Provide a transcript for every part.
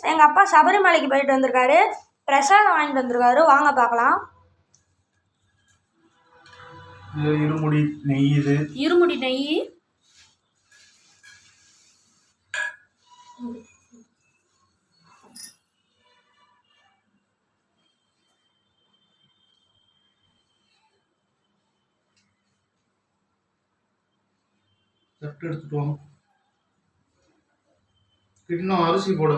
எங்கள் அப்பா சபரிமலைக்கு போயிட்டு வந்திருக்காரு. பிரசாதம் வாங்கிட்டு வந்திருக்காரு. வாங்க பார்க்கலாம். இருமுடி நெய் இது. இருமுடி நெய். தட்டு எடுத்துட்டு வாங்க. இன்னும் அரிசி போட.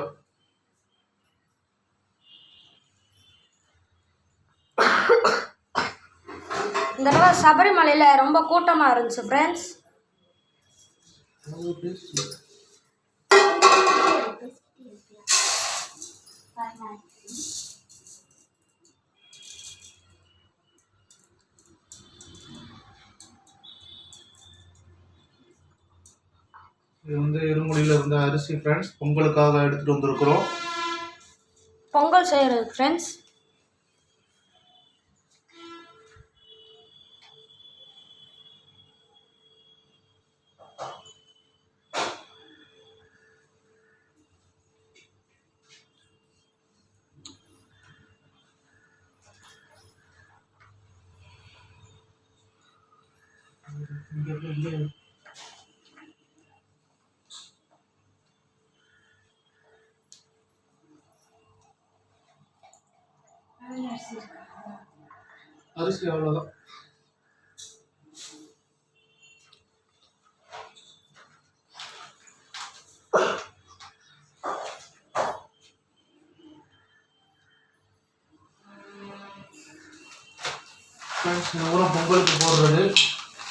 இந்த தடவை சபரிமலையில் ரொம்ப கூட்டமாக இருந்துச்சு ஃப்ரெண்ட்ஸ் இது வந்து இருமுடியில் இருந்த அரிசி ஃப்ரெண்ட்ஸ் பொங்கலுக்காக எடுத்துட்டு வந்திருக்கிறோம். பொங்கல் செய்கிறது ஃப்ரெண்ட்ஸ் அரிசி அவ்வளோதான் Friends, இந்த ஊரம் பொங்கலுக்கு போடுறது.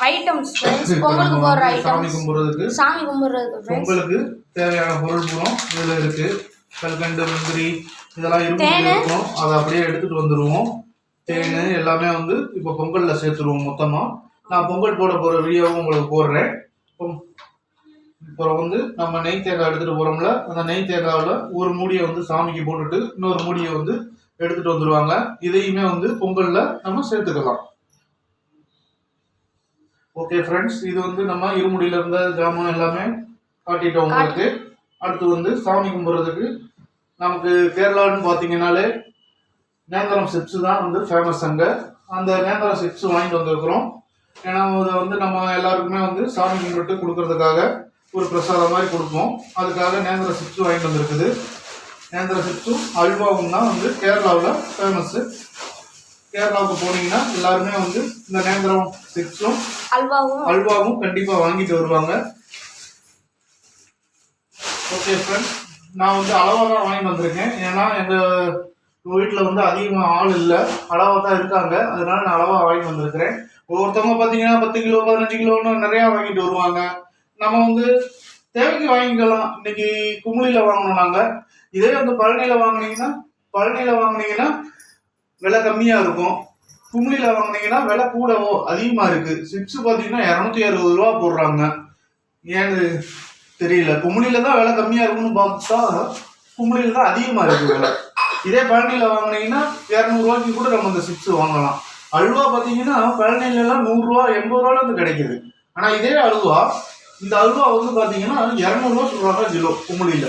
ஐட்டம்ஸ் ஃப்ரெண்ட்ஸ் பொங்கலுக்கு போடுற சாமி ஐட்டம்ஸ் கும்பிடுறதுக்கு சாமி கும்பிட்றதுக்கு ஃப்ரெண்ட்ஸ் பொங்கலுக்கு தேவையான பொருள் பூரம் இதில் இருக்கு. கல்கண்டு முந்திரி இதெல்லாம்? இருக்கும் அதை அப்படியே எடுத்துட்டு வந்துருவோம். தேன் எல்லாமே வந்து இப்போ பொங்கல்ல சேர்த்துருவோம் மொத்தமா. நான் பொங்கல் போட போற வீடியோவும் உங்களுக்கு போடுறேன். பொங்- அப்புறம் வந்து நம்ம நெய் தேங்காய் எடுத்துட்டு போறோம்ல அந்த நெய் தேங்காவில் ஒரு மூடியை வந்து சாமிக்கு போட்டுட்டு இன்னொரு மூடியை வந்து எடுத்துட்டு வந்துருவாங்க. இதையுமே வந்து பொங்கல்ல நம்ம சேர்த்துக்கலாம். ஓகே ஃப்ரெண்ட்ஸ் இது வந்து நம்ம இருமுடியில இருந்த ஜாமான் எல்லாமே காட்டிட்டோம் உங்களுக்கு. அடுத்து வந்து சாமி கும்பிட்றதுக்கு நமக்கு கேரளான்னு பார்த்தீங்கன்னாலே நேந்திரம் சிப்ஸ் தான் வந்து ஃபேமஸ் அங்கே. அந்த நேந்திரம் சிப்ஸ் வாங்கிட்டு வந்திருக்கிறோம். ஏன்னா அதை வந்து நம்ம எல்லாருக்குமே வந்து சாமி கும்பிட்டு கொடுக்கறதுக்காக ஒரு பிரசாதம் மாதிரி கொடுப்போம். அதுக்காக நேந்திர சிப்ஸ் வாங்கிட்டு வந்திருக்குது. நேந்திர சிப்ஸும் அல்வாவும் தான் வந்து கேரளாவில் ஃபேமஸ்ஸு கேரளாவுக்கு போனீங்கன்னா எல்லாருமே வந்து இந்த நேந்திரம் சிப்ஸும் அல்வாவும் அல்வாவும் கண்டிப்பா வாங்கிட்டு வருவாங்க. ஓகே ஃப்ரெண்ட்ஸ் நான் வந்து அளவாக தான் வாங்கி வந்திருக்கேன். ஏன்னா எங்க வீட்டில் வந்து அதிகமாக ஆள் இல்லை. அளவாக தான் இருக்காங்க. அதனால நான் அளவாக வாங்கி வந்திருக்கிறேன். ஒவ்வொருத்தவங்க பார்த்தீங்கன்னா பத்து கிலோ பதினஞ்சு கிலோன்னு நிறையா வாங்கிட்டு வருவாங்க. நம்ம வந்து தேவைக்கு வாங்கிக்கலாம். இன்னைக்கு குமுளியில் வாங்கணும் நாங்கள் இதே வந்து பழனியில் வாங்குனீங்கன்னா பழனியில் வாங்குனீங்கன்னா விலை கம்மியாக இருக்கும். கும்ளியில் வாங்குனீங்கன்னா விலை கூடவோ அதிகமாக இருக்குது சிப்ஸ் பார்த்தீங்கன்னா இரநூத்தி அறுபது ரூபா போடுறாங்க. ஏன்னு தெரியல. கும்ளியில் தான் விலை கம்மியாக இருக்கும்னு பார்த்தா கும்ளியில் தான் அதிகமாக இருக்குது விலை. இதே பழனியில் வாங்குனீங்கன்னா இரநூறுவாய்க்கு கூட நம்ம இந்த சிப்ஸ் வாங்கலாம். அல்வா பார்த்தீங்கன்னா பழனிலலாம் நூறுரூவா எண்பது ரூபால இருந்து கிடைக்குது. ஆனால் இதே அல்வா இந்த அல்வா வந்து பார்த்தீங்கன்னா இரநூறுவா சொல்கிறாங்க கிலோ கும்ளியில்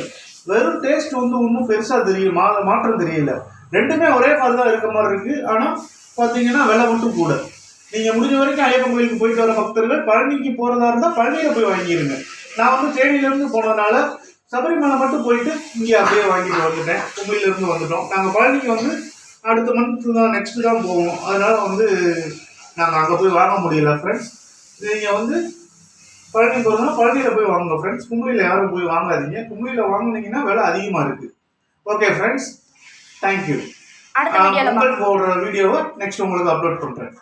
வெறும் டேஸ்ட் வந்து ஒன்றும் பெருசாக தெரியல மா மாற்றம் தெரியல. ரெண்டுமே ஒரே மாதிரி தான் இருக்க மாதிரி இருக்கு. ஆனால் பார்த்தீங்கன்னா விலை மட்டும் கூட. நீங்கள் முடிஞ்ச வரைக்கும் ஐயப்பன் கோயிலுக்கு போயிட்டு வர பக்தர்கள் பழனிக்கு போகிறதா இருந்தால் பழனியில் போய் வாங்கிடுங்க நான் வந்து தேனியிலேருந்து போனதுனால சபரிமலை மட்டும் போயிட்டு இங்கே அப்படியே வாங்கிட்டு வந்துட்டேன். கும்பிலிருந்து வந்துட்டோம். நாங்கள் பழனிக்கு வந்து அடுத்த மந்த்து தான் நெக்ஸ்ட்டு தான் போவோம். அதனால் வந்து நாங்கள் அங்கே போய் வாங்க முடியல ஃப்ரெண்ட்ஸ் நீங்கள் வந்து பழனி போகிறதுனா பழனியில் போய் வாங்குங்க ஃப்ரெண்ட்ஸ் கும்பலியில் யாரும் போய் வாங்காதீங்க. கும்பலியில் வாங்கினீங்கன்னா விலை அதிகமாக இருக்குது ஓகே ஃப்ரெண்ட்ஸ் தேங்க்யூ அடுத்த பொங்கல் போடுற வீடியோவை நெக்ஸ்ட் உங்களுக்கு அப்லோட் பண்ணுறேன்